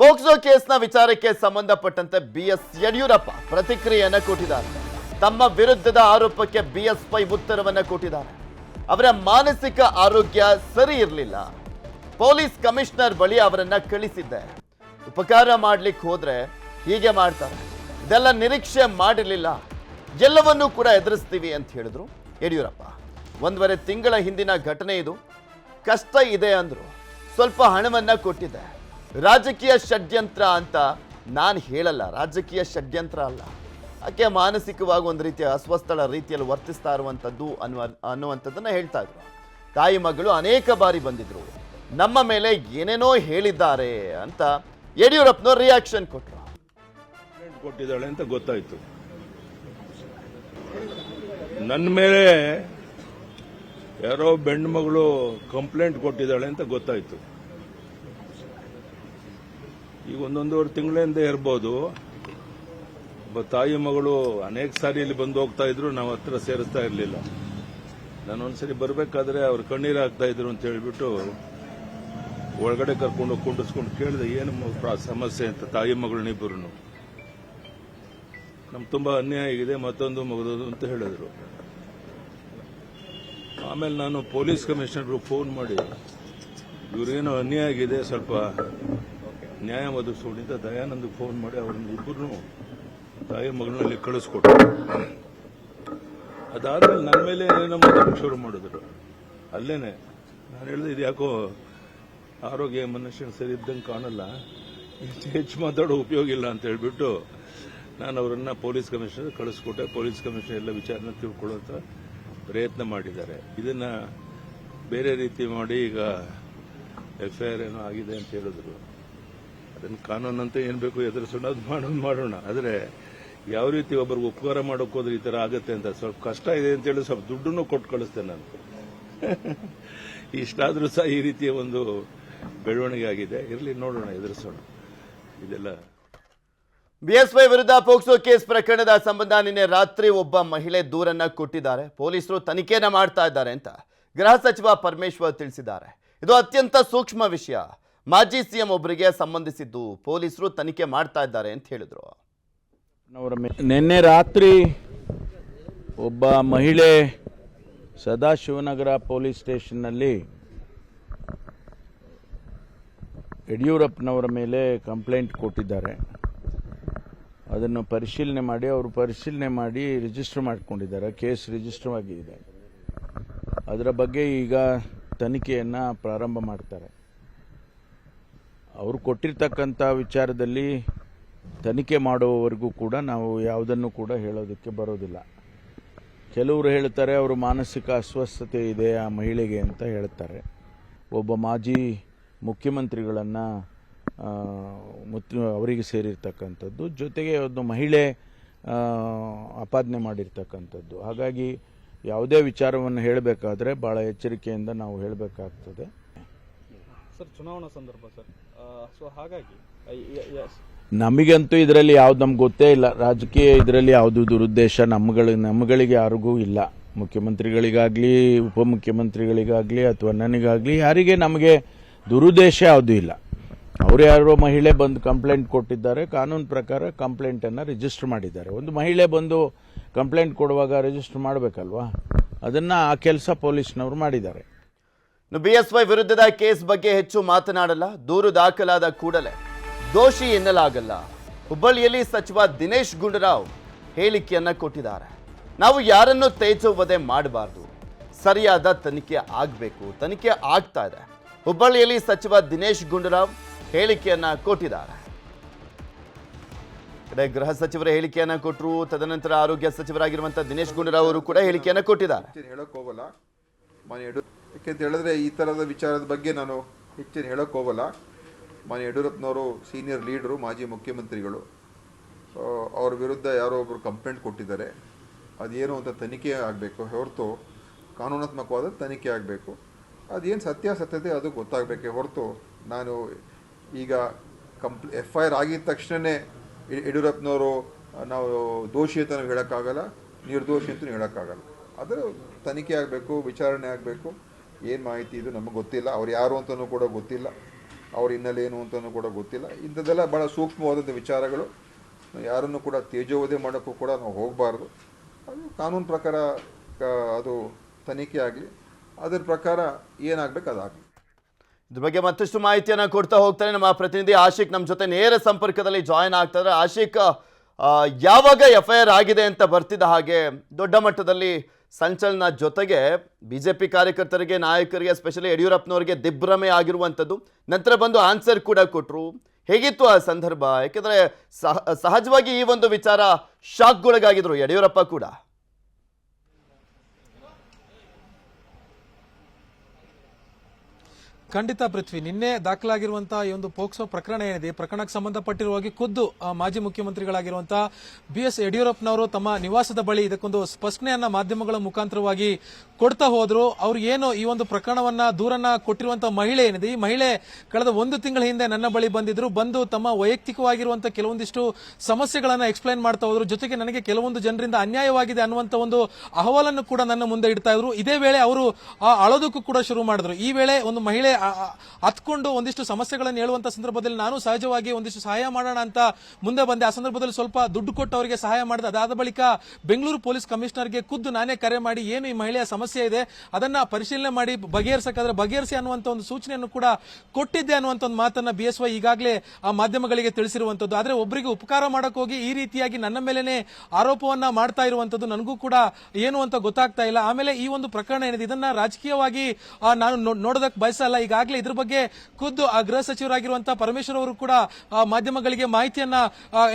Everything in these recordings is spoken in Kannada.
ಪೋಕ್ಸೋ ಕೇಸ್ನ ವಿಚಾರಕ್ಕೆ ಸಂಬಂಧಪಟ್ಟಂತೆ ಬಿ ಎಸ್ ಯಡಿಯೂರಪ್ಪ ಪ್ರತಿಕ್ರಿಯೆಯನ್ನು ಕೊಟ್ಟಿದ್ದಾರೆ. ತಮ್ಮ ವಿರುದ್ಧದ ಆರೋಪಕ್ಕೆ ಬಿ ಎಸ್ ಪೈ ಉತ್ತರವನ್ನು ಕೊಟ್ಟಿದ್ದಾರೆ. ಅವರ ಮಾನಸಿಕ ಆರೋಗ್ಯ ಸರಿ ಇರಲಿಲ್ಲ. ಪೊಲೀಸ್ ಕಮಿಷನರ್ ಬಳಿ ಅವರನ್ನ ಕಳಿಸಿದ್ದೆ. ಉಪಕಾರ ಮಾಡ್ಲಿಕ್ಕೆ ಹೋದ್ರೆ ಹೀಗೆ ಮಾಡ್ತಾರೆ. ಇದೆಲ್ಲ ನಿರೀಕ್ಷೆ ಮಾಡಿರಲಿಲ್ಲ. ಎಲ್ಲವನ್ನೂ ಕೂಡ ಎದುರಿಸ್ತೀವಿ ಅಂತ ಹೇಳಿದ್ರು ಯಡಿಯೂರಪ್ಪ. ಒಂದೂವರೆ ತಿಂಗಳ ಹಿಂದಿನ ಘಟನೆ ಇದು. ಕಷ್ಟ ಇದೆ ಅಂದ್ರು. ಸ್ವಲ್ಪ ಹಣವನ್ನ ಕೊಟ್ಟಿದ್ದೆ. ರಾಜಕೀಯ ಷಡ್ಯಂತ್ರ ಅಂತ ನಾನು ಹೇಳಲ್ಲ. ರಾಜಕೀಯ ಷಡ್ಯಂತ್ರ ಅಲ್ಲ. ಆಕೆ ಮಾನಸಿಕವಾಗಿ ಒಂದು ರೀತಿಯ ಅಸ್ವಸ್ಥಳ ರೀತಿಯಲ್ಲಿ ವರ್ತಿಸ್ತಾ ಇರುವಂಥದ್ದು ಅನ್ನುವ, ಅನ್ನುವಂಥದ್ದನ್ನು ಹೇಳ್ತಾ ಇದ್ರು. ತಾಯಿ ಮಗಳು ಅನೇಕ ಬಾರಿ ಬಂದಿದ್ರು. ನಮ್ಮ ಮೇಲೆ ಏನೇನೋ ಹೇಳಿದ್ದಾರೆ ಅಂತ ಯಡಿಯೂರಪ್ಪನವ್ರು ರಿಯಾಕ್ಷನ್ ಕೊಟ್ಟರು ಕೊಟ್ಟಿದ್ದಾಳೆ ಅಂತ ಗೊತ್ತಾಯ್ತು. ನನ್ನ ಮೇಲೆ ಯಾರೋ ಬೆಣ್ಣು ಮಗಳು ಕಂಪ್ಲೇಂಟ್ ಕೊಟ್ಟಿದ್ದಾಳೆ ಅಂತ ಗೊತ್ತಾಯ್ತು. ಈಗ ಒಂದೊಂದೂವರೆ ತಿಂಗಳಿಂದ ಇರ್ಬೋದು. ತಾಯಿ ಮಗಳು ಅನೇಕ ಸಾರಿ ಇಲ್ಲಿ ಬಂದು ಹೋಗ್ತಾ ಇದ್ರು, ನಾವು ಹತ್ರ ಸೇರಿಸ್ತಾ ಇರಲಿಲ್ಲ. ನಾನು ಒಂದ್ಸರಿ ಬರಬೇಕಾದ್ರೆ ಅವ್ರು ಕಣ್ಣೀರು ಹಾಕ್ತಾ ಇದ್ರು ಅಂತ ಹೇಳ್ಬಿಟ್ಟು ಒಳಗಡೆ ಕರ್ಕೊಂಡು ಕುಂಡಿಸ್ಕೊಂಡು ಕೇಳಿದೆ, ಏನು ಸಮಸ್ಯೆ ಅಂತ ತಾಯಿ ಮಗಳನ್ನಿಬ್ಬರು ನಮ್ಗೆ ತುಂಬಾ ಅನ್ಯಾಯ ಆಗಿದೆ, ಮತ್ತೊಂದು ಮಗದೊಂದು ಅಂತ ಹೇಳಿದ್ರು. ಆಮೇಲೆ ನಾನು ಪೊಲೀಸ್ ಕಮಿಷನರ್ಗೂ ಫೋನ್ ಮಾಡಿ ಇವ್ರಿಗೇನೋ ಅನ್ಯಾಯ ಆಗಿದೆ ಸ್ವಲ್ಪ ನ್ಯಾಯ ಅಂತ ದಯಾನಂದ್ ಫೋನ್ ಮಾಡಿ ಅವ್ರನ್ನ ಇಬ್ಬರು ತಾಯಿ ಮಗಳನ್ನಲ್ಲಿ ಕಳಿಸ್ಕೊಟ್ರು. ಅದಾದ್ಮೇಲೆ ನನ್ನ ಮೇಲೆ ನಮ್ಮ ಶುರು ಮಾಡಿದ್ರು. ಅಲ್ಲೇನೆ, ನಾನು ಹೇಳಿದೆ, ಇದು ಯಾಕೋ ಆರೋಗ್ಯ ಮನುಷ್ಯನ ಸರಿ ಇದ್ದಂಗೆ ಕಾಣಲ್ಲ. ಹೆಚ್ಚು ಮಾತಾಡೋ ಉಪಯೋಗ ಇಲ್ಲ ಅಂತ ಹೇಳ್ಬಿಟ್ಟು ನಾನು ಅವರನ್ನ ಪೊಲೀಸ್ ಕಮಿಷನರ್ ಕಳಿಸ್ಕೊಟ್ಟೆ. ಪೊಲೀಸ್ ಕಮಿಷನರ್ ಎಲ್ಲ ವಿಚಾರನ ತಿಳ್ಕೊಳ್ಳೋಂಥ ಪ್ರಯತ್ನ ಮಾಡಿದ್ದಾರೆ. ಇದನ್ನ ಬೇರೆ ರೀತಿ ಮಾಡಿ ಈಗ ಎಫ್ ಐ ಆರ್ ಏನೋ ಆಗಿದೆ ಅಂತ ಹೇಳಿದ್ರು. ಅದನ್ನ ಕಾನೂನಂತೆ ಏನ್ ಬೇಕು ಎದುರಿಸೋಣ, ಅದು ಮಾಡೋದು ಮಾಡೋಣ. ಆದರೆ ಯಾವ ರೀತಿ ಒಬ್ಬರಿಗೆ ಉಪಕಾರ ಮಾಡೋಕೆ ಹೋದ್ರೆ ಈ ತರ ಆಗತ್ತೆ ಅಂತ ಸ್ವಲ್ಪ ಕಷ್ಟ ಇದೆ ಅಂತ ಹೇಳಿ ಸ್ವಲ್ಪ ದುಡ್ಡನ್ನು ಕೊಟ್ಟು ಕಳಿಸ್ತೇನೆ ನಾನು. ಇಷ್ಟಾದ್ರೂ ಸಹ ಈ ರೀತಿಯ ಒಂದು ಬೆಳವಣಿಗೆ ಆಗಿದೆ. ಇರಲಿ, ನೋಡೋಣ, ಎದುರಿಸೋಣ. ಇದೆಲ್ಲ ಬಿಎಸ್ವೈ ವಿರುದ್ಧ ಪೋಕ್ಸೋ ಕೇಸ್ ಪ್ರಕರಣದ ಸಂಬಂಧ ನಿನ್ನೆ ರಾತ್ರಿ ಒಬ್ಬ ಮಹಿಳೆ ದೂರನ್ನ ಕೊಟ್ಟಿದ್ದಾರೆ. ಪೊಲೀಸರು ತನಿಖೆಯನ್ನ ಮಾಡ್ತಾ ಇದ್ದಾರೆ ಅಂತ ಗೃಹ ಸಚಿವ ಪರಮೇಶ್ವರ್ ತಿಳಿಸಿದ್ದಾರೆ. ಇದು ಅತ್ಯಂತ ಸೂಕ್ಷ್ಮ ವಿಷಯ. ಮಾಜಿ ಸಿಎಂ ಒಬ್ಬರಿಗೆ ಸಂಬಂಧಿಸಿದ್ದು ಪೊಲೀಸರು ತನಿಖೆ ಮಾಡ್ತಾ ಇದ್ದಾರೆ ಅಂತ ಹೇಳಿದರು. ನಿನ್ನೆ ರಾತ್ರಿ ಒಬ್ಬ ಮಹಿಳೆ ಸದಾಶಿವನಗರ ಪೊಲೀಸ್ ಸ್ಟೇಷನ್ನಲ್ಲಿ ಯಡಿಯೂರಪ್ಪನವರ ಮೇಲೆ ಕಂಪ್ಲೇಂಟ್ ಕೊಟ್ಟಿದ್ದಾರೆ. ಅದನ್ನು ಪರಿಶೀಲನೆ ಮಾಡಿ, ಅವರು ಪರಿಶೀಲನೆ ಮಾಡಿ ರಿಜಿಸ್ಟರ್ ಮಾಡಿಕೊಂಡಿದ್ದಾರೆ. ಕೇಸ್ ರಿಜಿಸ್ಟರ್ ಆಗಿದೆ. ಅದರ ಬಗ್ಗೆ ಈಗ ತನಿಖೆಯನ್ನು ಪ್ರಾರಂಭ ಮಾಡ್ತಾರೆ. ಅವರು ಕೊಟ್ಟಿರ್ತಕ್ಕಂಥ ವಿಚಾರದಲ್ಲಿ ತನಿಖೆ ಮಾಡುವವರೆಗೂ ಕೂಡ ನಾವು ಯಾವುದನ್ನು ಕೂಡ ಹೇಳೋದಕ್ಕೆ ಬರೋದಿಲ್ಲ. ಕೆಲವರು ಹೇಳ್ತಾರೆ ಅವರು ಮಾನಸಿಕ ಅಸ್ವಸ್ಥತೆ ಇದೆ ಆ ಮಹಿಳೆಗೆ ಅಂತ ಹೇಳ್ತಾರೆ. ಒಬ್ಬ ಮಾಜಿ ಮುಖ್ಯಮಂತ್ರಿಗಳನ್ನು ಮುತ್, ಅವರಿಗೆ ಸೇರಿರ್ತಕ್ಕಂಥದ್ದು, ಜೊತೆಗೆ ಒಂದು ಮಹಿಳೆ ಆಪಾದನೆ ಮಾಡಿರ್ತಕ್ಕಂಥದ್ದು. ಹಾಗಾಗಿ ಯಾವುದೇ ವಿಚಾರವನ್ನು ಹೇಳಬೇಕಾದ್ರೆ ಭಾಳ ಎಚ್ಚರಿಕೆಯಿಂದ ನಾವು ಹೇಳಬೇಕಾಗ್ತದೆ. ಸರ್, ಚುನಾವಣಾ ಸಂದರ್ಭ ಸರ್. ಸೊ ಹಾಗಾಗಿ ನಮಗಂತೂ ಇದರಲ್ಲಿ ಯಾವ್ದು ನಮ್ಗೆ ಗೊತ್ತೇ ಇಲ್ಲ. ರಾಜಕೀಯ ಇದರಲ್ಲಿ ಯಾವುದು ದುರುದ್ದೇಶ ನಮ್ಗಳ, ನಮ್ಗಳಿಗೆ ಯಾರಿಗೂ ಇಲ್ಲ. ಮುಖ್ಯಮಂತ್ರಿಗಳಿಗಾಗ್ಲಿ, ಉಪಮುಖ್ಯಮಂತ್ರಿಗಳಿಗಾಗಲಿ ಅಥವಾ ನನಗಾಗಲಿ ಯಾರಿಗೆ ನಮಗೆ ದುರುದ್ದೇಶ ಯಾವುದೂ ಇಲ್ಲ. ಅವರು ಯಾರೋ ಮಹಿಳೆ ಬಂದು ಕಂಪ್ಲೇಂಟ್ ಕೊಟ್ಟಿದ್ದಾರೆ, ಕಾನೂನು ಪ್ರಕಾರ ಕಂಪ್ಲೇಂಟ್ ಅನ್ನ ರಿಜಿಸ್ಟರ್ ಮಾಡಿದ್ದಾರೆ. ಒಂದು ಮಹಿಳೆ ಬಂದು ಕಂಪ್ಲೇಂಟ್ ಕೊಡುವಾಗ ರಿಜಿಸ್ಟರ್ ಮಾಡಬೇಕಲ್ವಾ? ಅದನ್ನ ಆ ಕೆಲಸ ಪೊಲೀಸ್ನವರು ಮಾಡಿದ್ದಾರೆ. ಬಿಎಸ್ವೈ ವಿರುದ್ಧದ ಕೇಸ್ ಬಗ್ಗೆ ಹೆಚ್ಚು ಮಾತನಾಡಲ್ಲ, ದೂರು ದಾಖಲಾದ ಕೂಡಲೇ. ದೋಷಿ ಎನ್ನಲಾಗಲ್ಲ. ಹುಬ್ಬಳ್ಳಿಯಲ್ಲಿ ಸಚಿವ ದಿನೇಶ್ ಗುಂಡೂರಾವ್ ಹೇಳಿಕೆಯನ್ನ ಕೊಟ್ಟಿದ್ದಾರೆ. ನಾವು ಯಾರನ್ನು ತೇಜೋವಧೆ ಮಾಡಬಾರ್ದು? ಸರಿಯಾದ ತನಿಖೆ ಆಗಬೇಕು, ತನಿಖೆ ಆಗ್ತಾ ಇದೆ. ಹುಬ್ಬಳ್ಳಿಯಲ್ಲಿ ಸಚಿವ ದಿನೇಶ್ ಗುಂಡೂರಾವ್ ಹೇಳಿಕೆಯನ್ನ ಕೊಟ್ಟಿದ್ದಾರೆ. ಕಡೆ ಗೃಹ ಸಚಿವರ ಹೇಳಿಕೆಯನ್ನ ಕೊಟ್ಟರು ತದನಂತರ ಆರೋಗ್ಯ ಸಚಿವರಾಗಿರುವಂತಹ ದಿನೇಶ್ ಗುಂಡೂರಾವ್ ಅವರು ಕೂಡ ಹೇಳಿಕೆಯನ್ನ ಕೊಟ್ಟಿದ್ದಾರೆ. ಯಾಕೆಂತ ಹೇಳಿದ್ರೆ ಈ ಥರದ ವಿಚಾರದ ಬಗ್ಗೆ ನಾನು ಹೆಚ್ಚಿನ ಹೇಳೋಕ್ಕೆ ಹೋಗಲ್ಲ. ಮಾನ್ಯ ಯಡಿಯೂರಪ್ಪನವರು ಸೀನಿಯರ್ ಲೀಡರು, ಮಾಜಿ ಮುಖ್ಯಮಂತ್ರಿಗಳು. ಅವ್ರ ವಿರುದ್ಧ ಯಾರೋ ಒಬ್ಬರು ಕಂಪ್ಲೇಂಟ್ ಕೊಟ್ಟಿದ್ದಾರೆ. ಅದೇನು ಅಂತ ತನಿಖೆ ಆಗಬೇಕು. ಹೊರತು ಕಾನೂನಾತ್ಮಕವಾದ ತನಿಖೆ ಆಗಬೇಕು. ಅದೇನು ಸತ್ಯಾಸತ್ಯತೆ ಅದು ಗೊತ್ತಾಗಬೇಕೆ ಹೊರತು ನಾನು ಈಗ ಕಂಪ್ ಎಫ್ ಐ ಆರ್ ಆಗಿದ ತಕ್ಷಣವೇ ಯಡಿಯೂರಪ್ಪನವರು ನಾವು ದೋಷಿ ಅಂತ ನಾವು ಹೇಳೋಕ್ಕಾಗಲ್ಲ ನಿರ್ದೋಷಿ ಅಂತಲೂ ಹೇಳೋಕ್ಕಾಗಲ್ಲ. ಅದು ತನಿಖೆ ಆಗಬೇಕು, ವಿಚಾರಣೆ ಆಗಬೇಕು. ಏನು ಮಾಹಿತಿ ಇದು ನಮಗೆ ಗೊತ್ತಿಲ್ಲ. ಅವ್ರು ಯಾರು ಅಂತಲೂ ಕೂಡ ಗೊತ್ತಿಲ್ಲ. ಅವ್ರ ಹಿನ್ನೆಲೆ ಏನು ಅಂತಲೂ ಕೂಡ ಗೊತ್ತಿಲ್ಲ. ಇಂಥದ್ದೆಲ್ಲ ಭಾಳ ಸೂಕ್ಷ್ಮವಾದಂಥ ವಿಚಾರಗಳು. ಯಾರನ್ನು ಕೂಡ ತೇಜೋವಧೆ ಮಾಡೋಕ್ಕೂ ಕೂಡ ನಾವು ಹೋಗಬಾರ್ದು. ಅದು ಕಾನೂನು ಪ್ರಕಾರ ಅದು ತನಿಖೆ ಆಗಲಿ, ಅದರ ಪ್ರಕಾರ ಏನಾಗಬೇಕು ಅದಾಗಲಿ. ಇದ್ರ ಬಗ್ಗೆ ಮತ್ತಷ್ಟು ಮಾಹಿತಿಯನ್ನು ಕೊಡ್ತಾ ಹೋಗ್ತಾರೆ ನಮ್ಮ ಪ್ರತಿನಿಧಿ ಆಶಿಕ್ ನಮ್ಮ ಜೊತೆ ನೇರ ಸಂಪರ್ಕದಲ್ಲಿ ಜಾಯಿನ್ ಆಗ್ತಾರೆ ಆಶಿಕ್ ಯಾವಾಗ ಎಫ್ ಐ ಆರ್ ಆಗಿದೆ ಅಂತ ಬರ್ತಿದ್ದ ಹಾಗೆ ದೊಡ್ಡ ಮಟ್ಟದಲ್ಲಿ ಸಂಚಲನ ಜೊತೆಗೆ ಬಿ ಜೆ ಪಿ ಕಾರ್ಯಕರ್ತರಿಗೆ, ನಾಯಕರಿಗೆ ಸ್ಪೆಷಲಿ ಯಡಿಯೂರಪ್ಪನವರಿಗೆ ದಿಗ್ಭ್ರಮೆ ಆಗಿರುವಂಥದ್ದು. ನಂತರ ಬಂದು ಆನ್ಸರ್ ಕೂಡ ಕೊಟ್ಟರು ಹೇಗಿತ್ತು ಆ ಸಂದರ್ಭ? ಯಾಕೆಂದರೆ ಸಹ, ಸಹಜವಾಗಿ ಈ ಒಂದು ವಿಚಾರ ಶಾಕ್ಗೊಳಗಾಗಿದ್ರು ಯಡಿಯೂರಪ್ಪ ಕೂಡ. ಖಂಡಿತ ಪೃಥ್ವಿ, ನಿನ್ನೆ ದಾಖಲಾಗಿರುವಂತಹ ಈ ಒಂದು ಪೋಕ್ಸೋ ಪ್ರಕರಣ ಏನಿದೆ, ಈ ಪ್ರಕರಣಕ್ಕೆ ಸಂಬಂಧಪಟ್ಟಿರುವ ಹಾಗೆ ಖುದ್ದು ಮಾಜಿ ಮುಖ್ಯಮಂತ್ರಿಗಳಾಗಿರುವಂತಹ ಬಿ ಎಸ್ ಯಡಿಯೂರಪ್ಪನವರು ತಮ್ಮ ನಿವಾಸದ ಬಳಿ ಇದಕ್ಕೊಂದು ಸ್ಪಷ್ಟನೆಯನ್ನ ಮಾಧ್ಯಮಗಳ ಮುಖಾಂತರವಾಗಿ ಕೊಡ್ತಾ ಹೋದ್ರು. ಅವ್ರು ಏನು ಈ ಒಂದು ಪ್ರಕರಣವನ್ನ ದೂರನ್ನ ಕೊಟ್ಟಿರುವಂತಹ ಮಹಿಳೆ ಏನಿದೆ, ಈ ಮಹಿಳೆ ಕಳೆದ ಒಂದು ತಿಂಗಳ ಹಿಂದೆ ನನ್ನ ಬಳಿ ಬಂದಿದ್ರು, ಬಂದು ತಮ್ಮ ವೈಯಕ್ತಿಕವಾಗಿರುವಂತಹ ಕೆಲವೊಂದಿಷ್ಟು ಸಮಸ್ಯೆಗಳನ್ನ ಎಕ್ಸ್ಪ್ಲೈನ್ ಮಾಡ್ತಾ ಹೋದ್ರು. ಜೊತೆಗೆ ನನಗೆ ಕೆಲವೊಂದು ಜನರಿಂದ ಅನ್ಯಾಯವಾಗಿದೆ ಅನ್ನುವಂತ ಒಂದು ಅಹವಾಲನ್ನು ಕೂಡ ನನ್ನ ಮುಂದೆ ಇಡ್ತಾ ಇದ್ರು. ಇದೇ ವೇಳೆ ಅವರು ಅಳೋದಕ್ಕೂ ಕೂಡ ಶುರು ಮಾಡಿದ್ರು. ಈ ವೇಳೆ ಒಂದು ಮಹಿಳೆ ಹತ್ಕೊಂಡು ಒಂದಿಷ್ಟು ಸಮಸ್ಯೆಗಳನ್ನು ಹೇಳುವಂತ ಸಂದರ್ಭದಲ್ಲಿ ನಾನು ಸಹಜವಾಗಿ ಒಂದಿಷ್ಟು ಸಹಾಯ ಮಾಡೋಣ ಅಂತ ಮುಂದೆ ಬಂದೆ. ಆ ಸಂದರ್ಭದಲ್ಲಿ ಸ್ವಲ್ಪ ದುಡ್ಡು ಕೊಟ್ಟು ಅವರಿಗೆ ಸಹಾಯ ಮಾಡಿದೆ. ಅದಾದ ಬಳಿಕ ಬೆಂಗಳೂರು ಪೊಲೀಸ್ ಕಮಿಷನರ್ಗೆ ಖುದ್ದು ನಾನೇ ಕರೆ ಮಾಡಿ, ಏನು ಈ ಮಹಿಳೆಯ ಸಮಸ್ಯೆ ಇದೆ, ಅದನ್ನ ಪರಿಶೀಲನೆ ಮಾಡಿ, ಬಗೆಹರಿಸಕ್ಕಾದ್ರೆ ಬಗೆಹರಿಸಿ ಅನ್ನುವಂತ ಒಂದು ಸೂಚನೆಯನ್ನು ಕೂಡ ಕೊಟ್ಟಿದ್ದೆ ಅನ್ನುವಂತ ಒಂದು ಮಾತನ್ನ ಬಿ ಈಗಾಗಲೇ ಆ ಮಾಧ್ಯಮಗಳಿಗೆ ತಿಳಿಸಿರುವಂತದ್ದು. ಆದ್ರೆ ಒಬ್ಬರಿಗೆ ಉಪಕಾರ ಮಾಡಕ್ ಹೋಗಿ ಈ ರೀತಿಯಾಗಿ ನನ್ನ ಮೇಲೆನೆ ಆರೋಪವನ್ನ ಮಾಡ್ತಾ ಇರುವಂತದ್ದು ನನಗೂ ಕೂಡ ಏನು ಅಂತ ಗೊತ್ತಾಗ್ತಾ ಇಲ್ಲ. ಆಮೇಲೆ ಈ ಒಂದು ಪ್ರಕರಣ ಏನಿದೆ, ಇದನ್ನ ರಾಜಕೀಯವಾಗಿ ನಾನು ನೋಡೋದಕ್ಕೆ ಬಯಸಲ್ಲ. ಈಗಾಗಲೇ ಇದ್ರ ಬಗ್ಗೆ ಖುದ್ದು ಗೃಹ ಸಚಿವರಾಗಿರುವಂತಹ ಪರಮೇಶ್ವರ್ ಅವರು ಕೂಡ ಮಾಧ್ಯಮಗಳಿಗೆ ಮಾಹಿತಿಯನ್ನ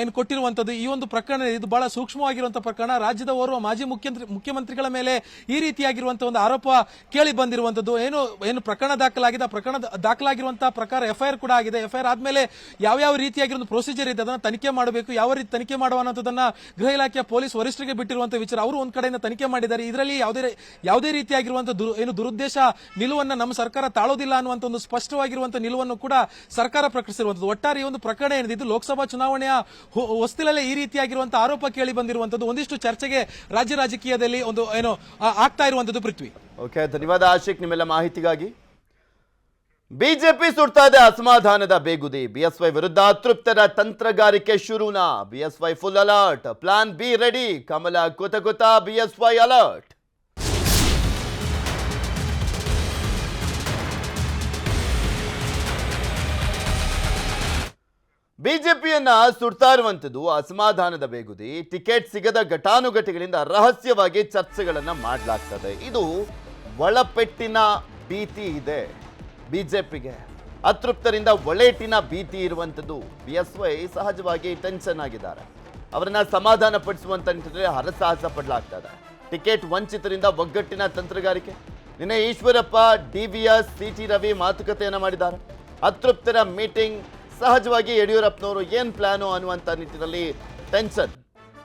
ಏನು ಕೊಟ್ಟಿರುವಂತದ್ದು. ಈ ಒಂದು ಪ್ರಕರಣ, ಇದು ಬಹಳ ಸೂಕ್ಷ್ಮವಾಗಿರುವಂತಹ ಪ್ರಕರಣ. ರಾಜ್ಯದ ಓರ್ವ ಮಾಜಿ ಮುಖ್ಯಮಂತ್ರಿ ಮುಖ್ಯಮಂತ್ರಿಗಳ ಮೇಲೆ ಈ ರೀತಿಯಾಗಿರುವಂತಹ ಒಂದು ಆರೋಪ ಕೇಳಿ ಬಂದಿರುವಂತದ್ದು. ಏನು ಏನು ಪ್ರಕರಣ ದಾಖಲಾಗಿದೆ ಪ್ರಕರಣ ದಾಖಲಾಗಿರುವಂತಹ ಪ್ರಕಾರ ಎಫ್ಐಆರ್ ಕೂಡ ಆಗಿದೆ. ಎಫ್ಐಆರ್ ಆದ್ಮೇಲೆ ಯಾವ ಯಾವ ರೀತಿಯಾಗಿ ಒಂದು ಪ್ರೊಸೀಜರ್ ಇದೆ, ಅದನ್ನ ತನಿಖೆ ಮಾಡಬೇಕು, ಯಾವ ರೀತಿ ತನಿಖೆ ಮಾಡುವ ಅನ್ನೋದನ್ನ ಗೃಹ ಇಲಾಖೆಯ ಪೊಲೀಸ್ ವರಿಷ್ಠರಿಗೆ ಬಿಟ್ಟಿರುವಂತಹ ವಿಚಾರ ಅವರು ಒಂದ್ ಕಡೆಯಿಂದ ತನಿಖೆ ಮಾಡಿದ್ದಾರೆ. ಇದರಲ್ಲಿ ಯಾವುದೇ ಯಾವುದೇ ರೀತಿಯಾಗಿರುವಂತಹ ಏನು ದುರುದ್ದೇಶ, ನಿಲುವನ್ನ ನಮ್ಮ ಸರ್ಕಾರ ತಾಳೋದಿಲ್ಲ ಅನ್ನುವಂತ ಒಂದು ಸ್ಪಷ್ಟವಾಗಿರುವಂತಹ ನಿಲುವನ್ನು ಕೂಡ ಸರ್ಕಾರ ಪ್ರಕಟಿಸಿರುವಂತದ್ದು ಒಟ್ಟಾರೆ ಒಂದು ಪ್ರಕರಣ ಏನಿದೆ, ಲೋಕಸಭಾ ಚುನಾವಣೆಯ ಹೊಸ್ತಿಲಲ್ಲೇ ಈ ರೀತಿಯಾಗಿರುವಂತಹ ಆರೋಪ ಕೇಳಿ ಬಂದಿರುವಂತದ್ದು ಒಂದಿಷ್ಟು ಚರ್ಚೆಗೆ ರಾಜ್ಯ ರಾಜಕೀಯದಲ್ಲಿ ಒಂದು, ಏನು ಆಗ್ತಾ ಇರುವಂತದ್ದು ಪೃಥ್ವಿ. ಓಕೆ, ಧನ್ಯವಾದ ಆಶಿಕ್, ನಿಮ್ಮೆಲ್ಲ ಮಾಹಿತಿಗಾಗಿ. ಬಿಜೆಪಿ ಸುಡ್ತಾ ಇದೆ ಅಸಮಾಧಾನದ ಬೇಗುದಿ. ಬಿಎಸ್ವೈ ವಿರುದ್ಧ ಅತೃಪ್ತರ ತಂತ್ರಗಾರಿಕೆ ಶುರುನಾ. BSY full alert plan B ready ಕಮಲ ಕುತ ಕುತ ಬಿಎಸ್ವೈ ಅಲರ್ಟ್ ಬಿಜೆಪಿಯನ್ನ ಸುಡ್ತಾ ಇರುವಂತದ್ದು ಅಸಮಾಧಾನದ ಬೇಗುದಿ. ಟಿಕೆಟ್ ಸಿಗದ ಘಟಾನುಘಟಿಗಳಿಂದ ರಹಸ್ಯವಾಗಿ ಚರ್ಚೆಗಳನ್ನ ಮಾಡಲಾಗ್ತದೆ. ಇದು ಒಳಪೆಟ್ಟಿನ ಭೀತಿ ಇದೆ ಬಿಜೆಪಿಗೆ. ಅತೃಪ್ತರಿಂದ ಒಳೇಟಿನ ಭೀತಿ ಇರುವಂಥದ್ದು ಬಿ ಎಸ್ ವೈ ಸಹಜವಾಗಿ ಟೆನ್ಷನ್ ಆಗಿದ್ದಾರೆ. ಅವರನ್ನ ಸಮಾಧಾನ ಪಡಿಸುವಂತ ಹರಸಾಹಸ ಪಡಲಾಗ್ತದೆ. ಟಿಕೆಟ್ ವಂಚಿತರಿಂದ ಒಗ್ಗಟ್ಟಿನ ತಂತ್ರಗಾರಿಕೆ. ನಿನ್ನೆ Eshwarappa, D V S, C T Ravi ಮಾತುಕತೆಯನ್ನು ಮಾಡಿದ್ದಾರೆ. ಅತೃಪ್ತರ ಮೀಟಿಂಗ್ ಸಹಜವಾಗಿ ಯಡಿಯೂರಪ್ಪನವರು ಏನ್ ಪ್ಲಾನು ಅನ್ನುವಂಥ ನಿಟ್ಟಿನಲ್ಲಿ ಟೆನ್ಷನ್.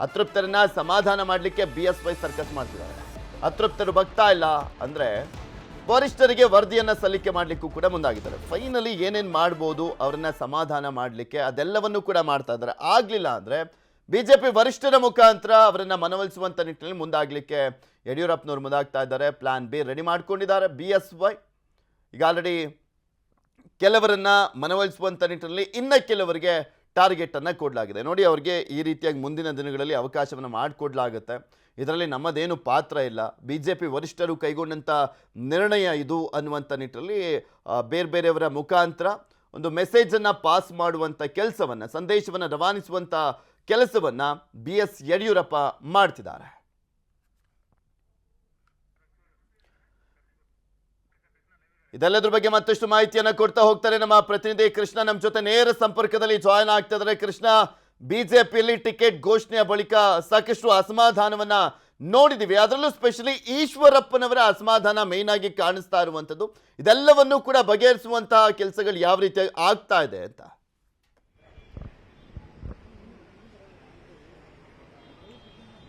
ಅತೃಪ್ತರನ್ನ ಸಮಾಧಾನ ಮಾಡಲಿಕ್ಕೆ ಬಿ ಎಸ್ ವೈ ಸರ್ಕಸ್ ಮಾಡ್ತಿದ್ದಾರೆ. ಅತೃಪ್ತರು ಬಗ್ತಾ ಇಲ್ಲ ಅಂದ್ರೆ ವರಿಷ್ಠರಿಗೆ ವರದಿಯನ್ನು ಸಲ್ಲಿಕೆ ಮಾಡಲಿಕ್ಕೂ ಕೂಡ ಮುಂದಾಗಿದ್ದಾರೆ. ಫೈನಲಿ ಏನೇನ್ ಮಾಡ್ಬೋದು ಅವರನ್ನ ಸಮಾಧಾನ ಮಾಡಲಿಕ್ಕೆ ಅದೆಲ್ಲವನ್ನೂ ಕೂಡ ಮಾಡ್ತಾ ಇದ್ದಾರೆ. ಬಿ ಅಂದ್ರೆ ಬಿಜೆಪಿ ವರಿಷ್ಠರ ಮುಖಾಂತರ ಅವರನ್ನ ಮನವೊಲಿಸುವಂಥ ನಿಟ್ಟಿನಲ್ಲಿ ಮುಂದಾಗ್ಲಿಕ್ಕೆ ಯಡಿಯೂರಪ್ಪನವರು ಮುಂದಾಗ್ತಾ ಇದ್ದಾರೆ. ಪ್ಲಾನ್ ಬಿ ರೆಡಿ ಮಾಡ್ಕೊಂಡಿದ್ದಾರೆ. ಬಿ ಎಸ್ ವೈ ಈಗ ಆಲ್ರೆಡಿ ಕೆಲವರನ್ನ ಮನವೊಲಿಸುವಂಥ ನಿಟ್ಟಿನಲ್ಲಿ ಇನ್ನ ಕೆಲವರಿಗೆ ಟಾರ್ಗೆಟ್ ಅನ್ನ ಕೊಡಲಾಗಿದೆ. ನೋಡಿ, ಅವ್ರಿಗೆ ಈ ರೀತಿಯಾಗಿ ಮುಂದಿನ ದಿನಗಳಲ್ಲಿ ಅವಕಾಶವನ್ನು ಮಾಡಿಕೊಡ್ಲಾಗುತ್ತೆ. ಇದರಲ್ಲಿ ನಮ್ಮದೇನು ಪಾತ್ರ ಇಲ್ಲ. ಬಿ ಜೆ ಪಿ ವರಿಷ್ಠರು ಕೈಗೊಂಡಂಥ ನಿರ್ಣಯ ಇದು ಅನ್ನುವಂಥ ನಿಟ್ಟಿನಲ್ಲಿ ಬೇರೆ ಬೇರೆಯವರ ಮುಖಾಂತರ ಒಂದು ಮೆಸೇಜನ್ನು ಪಾಸ್ ಮಾಡುವಂಥ ಕೆಲಸವನ್ನು, ಸಂದೇಶವನ್ನು ರವಾನಿಸುವಂಥ ಕೆಲಸವನ್ನು ಬಿ ಎಸ್ ಯಡಿಯೂರಪ್ಪ ಮಾಡ್ತಿದ್ದಾರೆ. ಇದೆಲ್ಲದ್ರ ಬಗ್ಗೆ ಮತ್ತಷ್ಟು ಮಾಹಿತಿಯನ್ನು ಕೊಡ್ತಾ ಹೋಗ್ತಾರೆ ನಮ್ಮ ಪ್ರತಿನಿಧಿ ಕೃಷ್ಣ. ನಮ್ಮ ಜೊತೆ ನೇರ ಸಂಪರ್ಕದಲ್ಲಿ ಜಾಯ್ನ್ ಆಗ್ತಾ ಇದ್ದಾರೆ ಕೃಷ್ಣ ಬಿಜೆಪಿಯಲ್ಲಿ ಟಿಕೆಟ್ ಘೋಷಣೆಯ ಬಳಿಕ ಸಾಕಷ್ಟು ಅಸಮಾಧಾನವನ್ನ ನೋಡಿದೀವಿ ಅದರಲ್ಲೂ ಸ್ಪೆಷಲಿ ಈಶ್ವರಪ್ಪನವರ ಅಸಮಾಧಾನ ಮೇನ್ ಆಗಿ ಕಾಣಿಸ್ತಾ ಇರುವಂಥದ್ದು. ಇದೆಲ್ಲವನ್ನೂ ಕೂಡ ಬಗೆಹರಿಸುವಂತಹ ಕೆಲಸಗಳು ಯಾವ ರೀತಿಯಾಗಿ ಆಗ್ತಾ ಇದೆ ಅಂತ.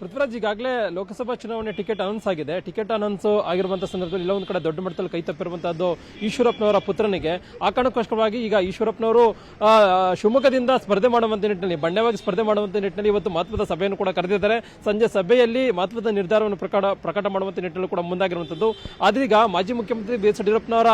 ಪೃಥ್ವಿರಾಜ್ ಈಗಾಗಲೇ ಲೋಕಸಭಾ ಚುನಾವಣೆ ಟಿಕೆಟ್ ಅನೌನ್ಸ್ ಆಗಿದೆ. ಟಿಕೆಟ್ ಅನೌನ್ಸ್ ಆಗಿರುವಂತಹ ಸಂದರ್ಭದಲ್ಲಿ ಇಲ್ಲ ಒಂದು ಕಡೆ ದೊಡ್ಡ ಮಟ್ಟದಲ್ಲಿ ಕೈ ತಪ್ಪಿರುವಂತಹದ್ದು ಈಶ್ವರಪ್ಪನವರ ಪುತ್ರನಿಗೆ. ಆ ಕಾರಣಕ್ಕೋಸ್ಕರವಾಗಿ ಈಗ ಈಶ್ವರಪ್ಪನವರು ಶಿವಮೊಗ್ಗದಿಂದ ಸ್ಪರ್ಧೆ ಮಾಡುವಂತ ನಿಟ್ಟಿನಲ್ಲಿ ಬಂಡವಾಗಿ ಸ್ಪರ್ಧೆ ಮಾಡುವಂತ ನಿಟ್ಟಿನಲ್ಲಿ ಇವತ್ತು ಮಹತ್ವದ ಸಭೆಯನ್ನು ಕೂಡ ಕರೆದಿದ್ದಾರೆ. ಸಂಜೆ ಸಭೆಯಲ್ಲಿ ಮಹತ್ವದ ನಿರ್ಧಾರವನ್ನು ಪ್ರಕಟ ಪ್ರಕಟ ಮಾಡುವಂತ ನಿಟ್ಟಿನಲ್ಲಿ ಕೂಡ ಮುಂದಾಗಿರುವಂತದ್ದು. ಆದ್ರೀಗ ಮಾಜಿ ಮುಖ್ಯಮಂತ್ರಿ ಬಿ ಎಸ್ ಯಡಿಯೂರಪ್ಪನವರ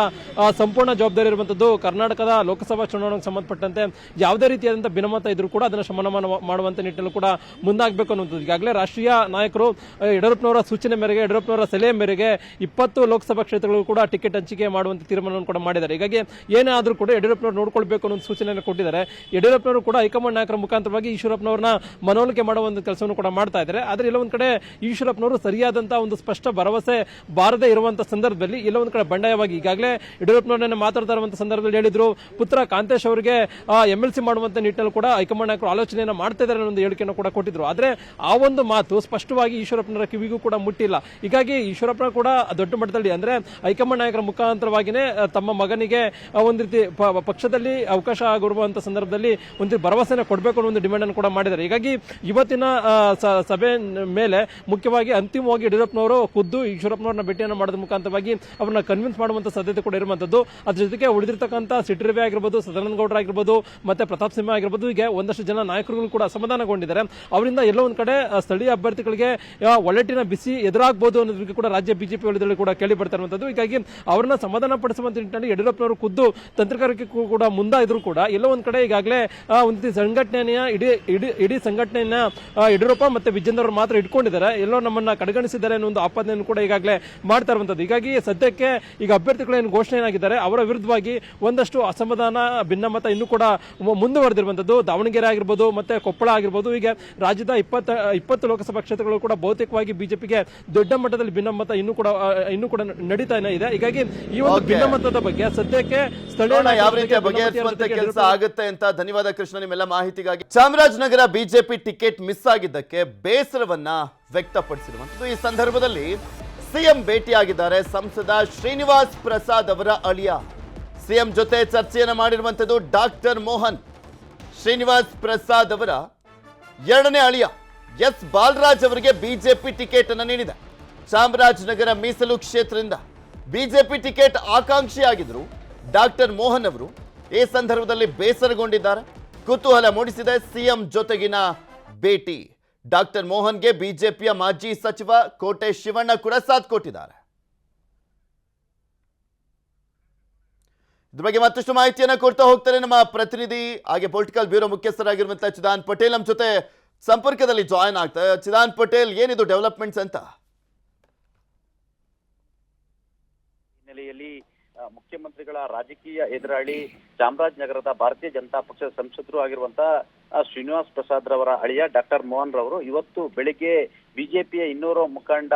ಸಂಪೂರ್ಣ ಜವಾಬ್ದಾರಿ ಇರುವಂತದ್ದು ಕರ್ನಾಟಕದ ಲೋಕಸಭಾ ಚುನಾವಣೆಗೆ ಸಂಬಂಧಪಟ್ಟಂತೆ ಯಾವುದೇ ರೀತಿಯಾದಂತಹ ಭಿನ್ನಮತ ಇದ್ರೂ ಕೂಡ ಅದನ್ನು ಶಮನ ಮಾಡುವಂತ ನಿಟ್ಟಿನಲ್ಲಿ ಕೂಡ ಮುಂದಾಗಬೇಕು ಅನ್ನುವಂಥದ್ದು. ಈಗಾಗಲೇ ರಾಷ್ಟ್ರೀಯ ನಾಯಕರು ಆ, ಯಡಿಯೂರಪ್ಪನವರ ಸೂಚನೆ ಮೇರೆಗೆ ಯಡಿಯೂರಪ್ಪನವರ ಸಲಹೆ ಮೇರೆಗೆ ಇಪ್ಪತ್ತು ಲೋಕಸಭಾ ಕ್ಷೇತ್ರಗಳು ಕೂಡ ಟಿಕೆಟ್ ಹಂಚಿಕೆ ಮಾಡುವಂತ ತೀರ್ಮಾನವನ್ನು ಕೂಡ ಮಾಡಿದ್ದಾರೆ. ಹೀಗಾಗಿ ಏನಾದರೂ ಕೂಡ ಯಡಿಯೂರಪ್ಪನವರು ನೋಡ್ಕೊಳ್ಬೇಕು ಅನ್ನೋ ಸೂಚನೆಯನ್ನು ಕೊಟ್ಟಿದ್ದಾರೆ. ಯಡಿಯೂರಪ್ಪನವರು ಕೂಡ ಹೈಕಮಾಂಡ್ ನಾಯಕರ ಮುಖಾಂತರವಾಗಿ ಈಶ್ವರಪ್ಪನವರನ್ನ ಮನವೊಲಿಕೆ ಮಾಡುವ ಒಂದು ಕೆಲಸವನ್ನು ಕೂಡ ಮಾಡ್ತಾ ಇದ್ದಾರೆ. ಆದರೆ ಇಲ್ಲೊಂದು ಕಡೆ ಈಶ್ವರಪ್ಪನವರು ಸರಿಯಾದಂತಹ ಒಂದು ಸ್ಪಷ್ಟ ಭರವಸೆ ಬಾರದೇ ಇರುವಂತಹ ಸಂದರ್ಭದಲ್ಲಿ ಇಲ್ಲೊಂದು ಕಡೆ ಬಂಡಾಯವಾಗಿ ಈಗಾಗಲೇ ಯಡಿಯೂರಪ್ಪನವರನ್ನ ಮಾತಾಡ್ತಾ ಇರುವಂತಹ ಸಂದರ್ಭದಲ್ಲಿ ಹೇಳಿದ್ರು. ಪುತ್ರ ಕಾಂತೇಶ್ ಅವರಿಗೆ ಎಂ ಎಲ್ ಸಿ ಮಾಡುವಂತ ನಿಟ್ಟಿನಲ್ಲಿ ಕೂಡ ಹೈಕಮಾಂಡ್ ನಾಯಕರು ಆಲೋಚನೆಯನ್ನು ಮಾಡ್ತಾ ಇದ್ದಾರೆ ಅನ್ನೋ ಒಂದು ಹೇಳಿಕೆಯನ್ನು ಕೂಡ ಕೊಟ್ಟಿದ್ರು. ಆದರೆ ಆ ಒಂದು ಮಾತು ಸ್ಪಷ್ಟವಾಗಿ ಈಶ್ವರಪ್ಪನವರ ಕಿವಿಗೂ ಕೂಡ ಮುಟ್ಟಿಲ್ಲ. ಹೀಗಾಗಿ ಈಶ್ವರಪ್ಪನ ಕೂಡ ದೊಡ್ಡ ಮಟ್ಟದಲ್ಲಿ ಅಂದ್ರೆ ಹೈಕಮಾಂಡ್ ನಾಯಕರ ಮುಖಾಂತರವಾಗಿನೇ ಆ, ತಮ್ಮ ಮಗನಿಗೆ ಒಂದು ರೀತಿ ಪಕ್ಷದಲ್ಲಿ ಅವಕಾಶ ಆಗಿರುವಂಥ ಸಂದರ್ಭದಲ್ಲಿ ಒಂದು ಭರವಸೆನ ಕೊಡಬೇಕು ಅನ್ನೋ ಒಂದು ಡಿಮ್ಯಾಂಡ್ ಅನ್ನು ಕೂಡ ಮಾಡಿದ್ದಾರೆ. ಹೀಗಾಗಿ ಇವತ್ತಿನ ಸಭೆ ಮೇಲೆ ಮುಖ್ಯವಾಗಿ ಅಂತಿಮವಾಗಿ ಯಡಿಯೂರಪ್ಪನವರು ಖುದ್ದು ಈಶ್ವರಪ್ಪನವ್ರನ್ನ ಭೇಟಿಯನ್ನು ಮಾಡೋದ್ರ ಮುಖಾಂತರವಾಗಿ ಅವ್ರನ್ನ ಕನ್ವಿನ್ಸ್ ಮಾಡುವಂತ ಸಾಧ್ಯತೆ ಕೂಡ ಇರುವಂತದ್ದು. ಅದ್ರ ಜೊತೆಗೆ ಉಳಿದಿರ್ತಕ್ಕಂಥ ಸಿಟ್ರಿವೆ ಆಗಿರ್ಬೋದು ಸದಾನಂದ ಗೌಡರ್ ಆಗಿರ್ಬೋದು ಮತ್ತೆ ಪ್ರತಾಪ್ ಸಿಂಹ ಆಗಿರ್ಬೋದು ಹೀಗೆ ಒಂದಷ್ಟು ಜನ ನಾಯಕರುಗಳು ಕೂಡ ಅಸಮಾಧಾನಗೊಂಡಿದ್ದಾರೆ. ಅವರಿಂದ ಎಲ್ಲೋ ಒಂದ್ ಕಡೆ ಸ್ಥಳೀಯ ಅಭ್ಯರ್ಥಿಗಳಿಗೆ ಒಳಟಿನ ಬಿಸಿ ಎದುರಾಗಬಹುದು ಅನ್ನೋದಕ್ಕೆ ಕೂಡ ರಾಜ್ಯ ಬಿಜೆಪಿ ವಲಯದಲ್ಲಿ ಕೂಡ ಕೇಳಿ ಬರ್ತಾ ಇರುವಂತದ್ದು ಹೀಗಾಗಿ ಅವರನ್ನ ಸಮಾಧಾನ ಪಡಿಸುವಂತ ನಿಟ್ಟಿನಲ್ಲಿ ಯಡಿಯೂರಪ್ಪನವರು ಖುದ್ದು ತಂತ್ರಗಾರಿಕೆ ಕೂಡ ಮುಂದಾದ್ರು ಕೂಡ ಎಲ್ಲೋ ಒಂದ್ ಕಡೆ ಈಗಾಗಲೇ ಒಂದು ಸಂಘಟನೆಯ ಇಡೀ ಇಡೀ ಇಡೀ ಸಂಘಟನೆಯನ್ನ ಯಡಿಯೂರಪ್ಪ ಮತ್ತೆ ವಿಜೇಂದ್ರ ಅವರು ಮಾತ್ರ ಇಟ್ಕೊಂಡಿದ್ದಾರೆ. ಎಲ್ಲೋ ನಮ್ಮನ್ನ ಕಡೆಗಣಿಸಿದ್ದಾರೆ ಅನ್ನೋ ಒಂದು ಆಪಾದನೆಯನ್ನು ಕೂಡ ಈಗಾಗಲೇ ಮಾಡ್ತಾ ಇರುವಂತದ್ದು ಹೀಗಾಗಿ ಸದ್ಯಕ್ಕೆ ಈಗ ಅಭ್ಯರ್ಥಿಗಳು ಏನು ಘೋಷಣೆಯಾಗಿದ್ದಾರೆ, ಅವರ ವಿರುದ್ಧವಾಗಿ ಒಂದಷ್ಟು ಅಸಮಾಧಾನ, ಭಿನ್ನಮತ ಇನ್ನೂ ಕೂಡ ಮುಂದುವರೆದಿರುವಂತದ್ದು ದಾವಣಗೆರೆ ಆಗಿರ್ಬೋದು, ಮತ್ತೆ ಕೊಪ್ಪಳ ಆಗಿರ್ಬೋದು. ಹೀಗೆ ರಾಜ್ಯದ ಇಪ್ಪತ್ತ, ಇಪ್ಪತ್ತು ಲೋಕಸಭಾ ಕ್ಷೇತ್ರಗಳು ಕೂಡ ಬಹುತೇಕವಾಗಿ ಬಿಜೆಪಿಗೆ ದೊಡ್ಡ ಮಟ್ಟದಲ್ಲಿ ಭಿನ್ನಮತ ಇನ್ನೂ ಕೂಡ ಇನ್ನೂ ಕೂಡ ನಡೀತಾ ಇದೆ. ಹೀಗಾಗಿ ಈ ಒಂದು ಭಿನ್ನಮತದ ಬಗ್ಗೆ ಸದ್ಯಕ್ಕೆ ಸ್ಥಳೀಯ ಯಾವ ರೀತಿಯ ಬಗೆಹರಿಸುವಂತ ಕೆಲಸ ಆಗುತ್ತೆ ಅಂತ ಧನ್ಯವಾದ ಕೃಷ್ಣ ನಿಮ್ಮೆಲ್ಲ ಮಾಹಿತಿಗಾಗಿ. ಚಾಮರಾಜನಗರ ಬಿಜೆಪಿ ಟಿಕೆಟ್ ಮಿಸ್ ಆಗಿದ್ದಕ್ಕೆ ಬೇಸರವನ್ನ ವ್ಯಕ್ತಪಡಿಸಿರುವಂತದ್ದು ಈ ಸಂದರ್ಭದಲ್ಲಿ ಸಿಎಂ ಭೇಟಿಯಾಗಿದ್ದಾರೆ. ಸಂಸದ ಶ್ರೀನಿವಾಸ್ ಪ್ರಸಾದ್ ಅವರ ಅಳಿಯ. ಸಿಎಂ ಜೊತೆ ಚರ್ಚೆಯನ್ನ ಮಾಡಿರುವಂತದ್ದು ಡಾಕ್ಟರ್ ಮೋಹನ್. ಶ್ರೀನಿವಾಸ್ ಪ್ರಸಾದ್ ಅವರ ಎರಡನೇ ಅಳಿಯ. ಎಸ್ ಬಾಲರಾಜ್ ಅವರಿಗೆ ಬಿಜೆಪಿ ಟಿಕೆಟ್ ಅನ್ನು ನೀಡಿದೆ. ಚಾಮರಾಜನಗರ ಮೀಸಲು ಕ್ಷೇತ್ರದಿಂದ ಬಿಜೆಪಿ ಟಿಕೆಟ್ ಆಕಾಂಕ್ಷಿಯಾಗಿದ್ರು ಡಾಕ್ಟರ್ ಮೋಹನ್ ಅವರು ಈ ಸಂದರ್ಭದಲ್ಲಿ ಬೇಸರಗೊಂಡಿದ್ದಾರೆ. ಕುತೂಹಲ ಮೂಡಿಸಿದೆ ಸಿಎಂ ಜೊತೆಗಿನ ಭೇಟಿ. ಡಾಕ್ಟರ್ ಮೋಹನ್ಗೆ ಬಿಜೆಪಿಯ ಮಾಜಿ ಸಚಿವ ಕೋಟೆ ಶಿವಣ್ಣ ಕೂಡ ಸಾಥ್ ಕೊಟ್ಟಿದ್ದಾರೆ. ಇದ್ರ ಬಗ್ಗೆ ಮತ್ತಷ್ಟು ಮಾಹಿತಿಯನ್ನು ಕೊಡ್ತಾ ಹೋಗ್ತಾರೆ ನಮ್ಮ ಪ್ರತಿನಿಧಿ, ಹಾಗೆ ಪೊಲಿಟಿಕಲ್ ಬ್ಯೂರೋ ಮುಖ್ಯಸ್ಥರಾಗಿರುವಂತಹ ಚಿದಾನ್ ಪಟೇಲ್ ನಮ್ಮ ಜೊತೆ ಸಂಪರ್ಕದಲ್ಲಿ ಜಾಯ್ನ್ ಆಗ್ತಾ ಚಿದಾನ್ ಪಟೇಲ್ ಏನಿದು ಡೆವಲಪ್ಮೆಂಟ್ಸ್ ಅಂತ? ಹಿನ್ನೆಲೆಯಲ್ಲಿ ಮುಖ್ಯಮಂತ್ರಿಗಳ ರಾಜಕೀಯ ಎದುರಾಳಿ ಚಾಮರಾಜನಗರದ ಭಾರತೀಯ ಜನತಾ ಪಕ್ಷದ ಸಂಸದರು ಆಗಿರುವಂತಹ ಶ್ರೀನಿವಾಸ್ ಪ್ರಸಾದ್ ರವರ ಅಳಿಯ ಡಾಕ್ಟರ್ ಮೋಹನ್ ರವರು ಇವತ್ತು ಬೆಳಿಗ್ಗೆ ಬಿಜೆಪಿಯ ಇನ್ನೂರು ಮುಖಂಡ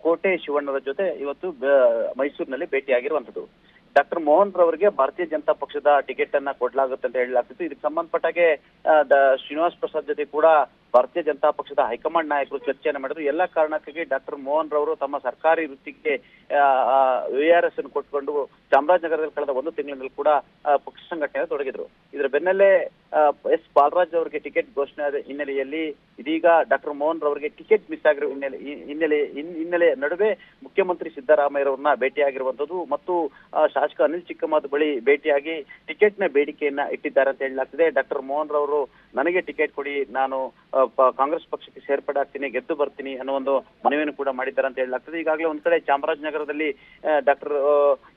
ಕೋಟೆ ಶಿವಣ್ಣರ ಜೊತೆ ಇವತ್ತು ಮೈಸೂರಿನಲ್ಲಿ ಭೇಟಿಯಾಗಿರುವಂತದ್ದು ಡಾಕ್ಟರ್ ಮೋಹನ್ ರವರಿಗೆ ಭಾರತೀಯ ಜನತಾ ಪಕ್ಷದ ಟಿಕೆಟ್ ಅನ್ನ ಕೊಡ್ಲಾಗುತ್ತೆ ಅಂತ ಹೇಳಲಾಗ್ತಿತ್ತು. ಇದಕ್ಕೆ ಸಂಬಂಧಪಟ್ಟಾಗೆ ಶ್ರೀನಿವಾಸ್ ಪ್ರಸಾದ್ ಜೊತೆ ಕೂಡ ಭಾರತೀಯ ಜನತಾ ಪಕ್ಷದ ಹೈಕಮಾಂಡ್ ನಾಯಕರು ಚರ್ಚೆಯನ್ನು ಮಾಡಿದ್ರು. ಎಲ್ಲ ಕಾರಣಕ್ಕಾಗಿ ಡಾಕ್ಟರ್ ಮೋಹನ್ ರವರು ತಮ್ಮ ಸರ್ಕಾರಿ ವೃತ್ತಿಗೆ ಆರ್ ಎಸ್ ಅನ್ನು ಕೊಟ್ಕೊಂಡು ಚಾಮರಾಜನಗರದಲ್ಲಿ ಕಳೆದ ಒಂದು ತಿಂಗಳಿನಲ್ಲಿ ಕೂಡ ಪಕ್ಷ ಸಂಘಟನೆ ತೊಡಗಿದ್ರು. ಇದರ ಬೆನ್ನಲ್ಲೇ ಎಸ್ ಬಾಲರಾಜ್ ಅವರಿಗೆ ಟಿಕೆಟ್ ಘೋಷಣೆ ಆದ ಹಿನ್ನೆಲೆಯಲ್ಲಿ ಇದೀಗ ಡಾಕ್ಟರ್ ಮೋಹನ್ ರವರಿಗೆ ಟಿಕೆಟ್ ಮಿಸ್ ಆಗಿರುವ ಹಿನ್ನೆಲೆ ಹಿನ್ನೆಲೆ ಹಿನ್- ಹಿನ್ನೆಲೆ ನಡುವೆ ಮುಖ್ಯಮಂತ್ರಿ ಸಿದ್ದರಾಮಯ್ಯರವರನ್ನ ಭೇಟಿಯಾಗಿರುವಂತದ್ದು ಮತ್ತು ಶಾಸಕ ಅನಿಲ್ ಚಿಕ್ಕಮ್ಮದ ಬಳಿ ಭೇಟಿಯಾಗಿ ಟಿಕೆಟ್ನ ಬೇಡಿಕೆಯನ್ನ ಇಟ್ಟಿದ್ದಾರೆ ಅಂತ ಹೇಳಲಾಗ್ತಿದೆ. ಡಾಕ್ಟರ್ ಮೋಹನ್ ರವರು ನನಗೆ ಟಿಕೆಟ್ ಕೊಡಿ, ನಾನು ಕಾಂಗ್ರೆಸ್ ಪಕ್ಷಕ್ಕೆ ಸೇರ್ಪಡೆ ಆಗ್ತೀನಿ ಗೆದ್ದು ಬರ್ತೀನಿ ಅನ್ನೋ ಒಂದು ಮನವಿಯನ್ನು ಕೂಡ ಮಾಡಿದ್ದಾರೆ ಅಂತ ಹೇಳಲಾಗ್ತದೆ. ಈಗಾಗಲೇ ಒಂದ್ ಕಡೆ ಚಾಮರಾಜನಗರದಲ್ಲಿ ಡಾಕ್ಟರ್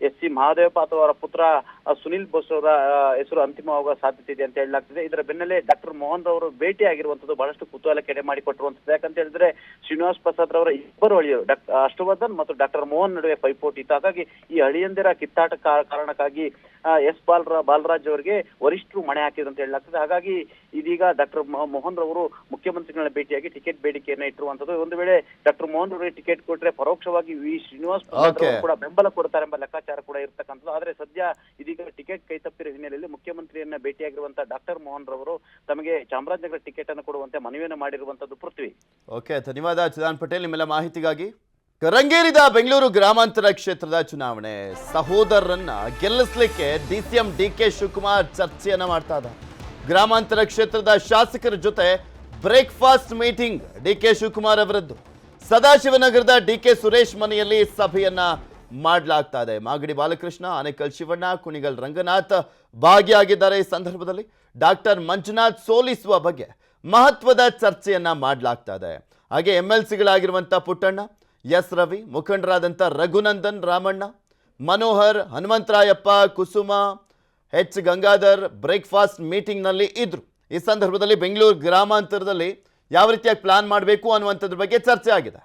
ಎಸ್ ಸಿ ಮಹಾದೇವಪ್ಪ ಅಥವಾ ಅವರ ಪುತ್ರ ಸುನಿಲ್ ಬೋಸ್ ಅವರ ಹೆಸರು ಅಂತಿಮವಾಗುವ ಸಾಧ್ಯತೆ ಇದೆ ಅಂತ ಹೇಳಲಾಗ್ತದೆ. ಇದರ ಬೆನ್ನಲ್ಲೇ ಡಾಕ್ಟರ್ ಮೋಹನ್ ರವರು ಭೇಟಿ ಆಗಿರುವಂತದ್ದು ಬಹಳಷ್ಟು ಕುತೂಹಲ ಕೆಡೆ ಮಾಡಿಕೊಟ್ಟಿರುವಂತದ್ದು. ಯಾಕಂತ ಹೇಳಿದ್ರೆ ಶ್ರೀನಿವಾಸ್ ಪ್ರಸಾದ್ ರವರ ಇಬ್ಬರು ಅಳಿಯರು ಡಾಕ್ಟರ್ ಹರ್ಷವರ್ಧನ್ ಮತ್ತು ಡಾಕ್ಟರ್ ಮೋಹನ್ ನಡುವೆ ಪೈಪೋಟಿ. ಇತ್ತು. ಹಾಗಾಗಿ ಈ ಅಳಿಯಂದಿರ ಕಿತ್ತಾಟ ಕಾರಣಕ್ಕಾಗಿ ಎಸ್ ಬಾಲ್ರ ಬಾಲರಾಜ್ ಅವರಿಗೆ ವರಿಷ್ಠರು ಮಣೆ ಹಾಕಿದ್ರು ಅಂತ ಹೇಳಲಾಗ್ತದೆ. ಹಾಗಾಗಿ ಇದೀಗ ಡಾಕ್ಟರ್ ಮೋಹನ್ ರವರು ಮುಖ್ಯಮಂತ್ರಿಗಳನ್ನ ಭೇಟಿಯಾಗಿ ಟಿಕೆಟ್ ಬೇಡಿಕೆಯನ್ನ ಇಟ್ಟಿರುವಂತದ್ದು ಒಂದು ವೇಳೆ ಡಾಕ್ಟರ್ ಮೋಹನ್ ಅವರಿಗೆ ಟಿಕೆಟ್ ಕೊಟ್ರೆ ಪರೋಕ್ಷವಾಗಿ ವಿ. ಶ್ರೀನಿವಾಸ್ ಕೂಡ ಬೆಂಬಲ ಕೊಡ್ತಾರೆ ಎಂಬ ಲೆಕ್ಕಾಚಾರ ಕೂಡ ಇರ್ತಕ್ಕಂಥದ್ದು. ಆದ್ರೆ ಸದ್ಯ ಇದೀಗ ಟಿಕೆಟ್ ಕೈ ತಪ್ಪಿರೋ ಹಿನ್ನೆಲೆಯಲ್ಲಿ ಮುಖ್ಯಮಂತ್ರಿಯನ್ನ ಭೇಟಿಯಾಗಿರುವಂತಹ ಡಾಕ್ಟರ್ ಮೋಹನ್ ರವರು ತಮಗೆ ಚಾಮರಾಜನಗರ ಟಿಕೆಟ್ ಅನ್ನು ಕೊಡುವಂತೆ ಮನವಿಯನ್ನು ಮಾಡಿರುವಂತದ್ದು ಪೃಥ್ವಿ. ಓಕೆ ಧನ್ಯವಾದ. ಚಿದಾನ್ ಪಟೇಲ್ ನಿಮ್ಮೆಲ್ಲ ಮಾಹಿತಿಗಾಗಿ. ರಂಗೇರಿದ ಬೆಂಗಳೂರು ಗ್ರಾಮಾಂತರ ಕ್ಷೇತ್ರದ ಚುನಾವಣೆ. ಸಹೋದರರನ್ನ ಗೆಲ್ಲಿಸ್ಲಿಕ್ಕೆ ಎಂ ಡಿ ಕೆ ಶಿವಕುಮಾರ್ ಚರ್ಚೆಯನ್ನ ಮಾಡ್ತಾ ಇದ್ದ ಗ್ರಾಮಾಂತರ ಕ್ಷೇತ್ರದ ಶಾಸಕರ ಜೊತೆ breakfast meeting D K Shivakumar ಅವರದ್ದು. ಸದಾಶಿವನಗರದ ಡಿ ಕೆ ಸುರೇಶ್ ಮನೆಯಲ್ಲಿ ಸಭೆಯನ್ನ ಮಾಡಲಾಗ್ತಾ ಇದೆ. ಮಾಗಡಿ ಬಾಲಕೃಷ್ಣ, ಆನೇಕಲ್ ಶಿವಣ್ಣ, ಕುಣಿಗಲ್ ರಂಗನಾಥ್ ಭಾಗಿಯಾಗಿದ್ದಾರೆ ಈ ಸಂದರ್ಭದಲ್ಲಿ. ಡಾಕ್ಟರ್ ಮಂಜುನಾಥ್ ಸೋಲಿಸುವ ಬಗ್ಗೆ ಮಹತ್ವದ ಚರ್ಚೆಯನ್ನ ಮಾಡಲಾಗ್ತಾ ಇದೆ. ಹಾಗೆ ಎಂ ಎಲ್ ಸಿಗಳಾಗಿರುವಂಥ ಪುಟ್ಟಣ್ಣ ಎಸ್ ರವಿ, ಮುಖಂಡರಾದಂಥ ರಘುನಂದನ್ ರಾಮಣ್ಣ, ಮನೋಹರ್, ಹನುಮಂತರಾಯಪ್ಪ, ಕುಸುಮ, ಎಚ್ ಗಂಗಾಧರ್ ಬ್ರೇಕ್ಫಾಸ್ಟ್ ಮೀಟಿಂಗ್ನಲ್ಲಿ ಇದ್ರು. ಈ ಸಂದರ್ಭದಲ್ಲಿ ಬೆಂಗಳೂರು ಗ್ರಾಮಾಂತರದಲ್ಲಿ ಯಾವ ರೀತಿಯಾಗಿ ಪ್ಲಾನ್ ಮಾಡಬೇಕು ಅನ್ನುವಂಥದ್ರ ಬಗ್ಗೆ ಚರ್ಚೆ ಆಗಿದೆ.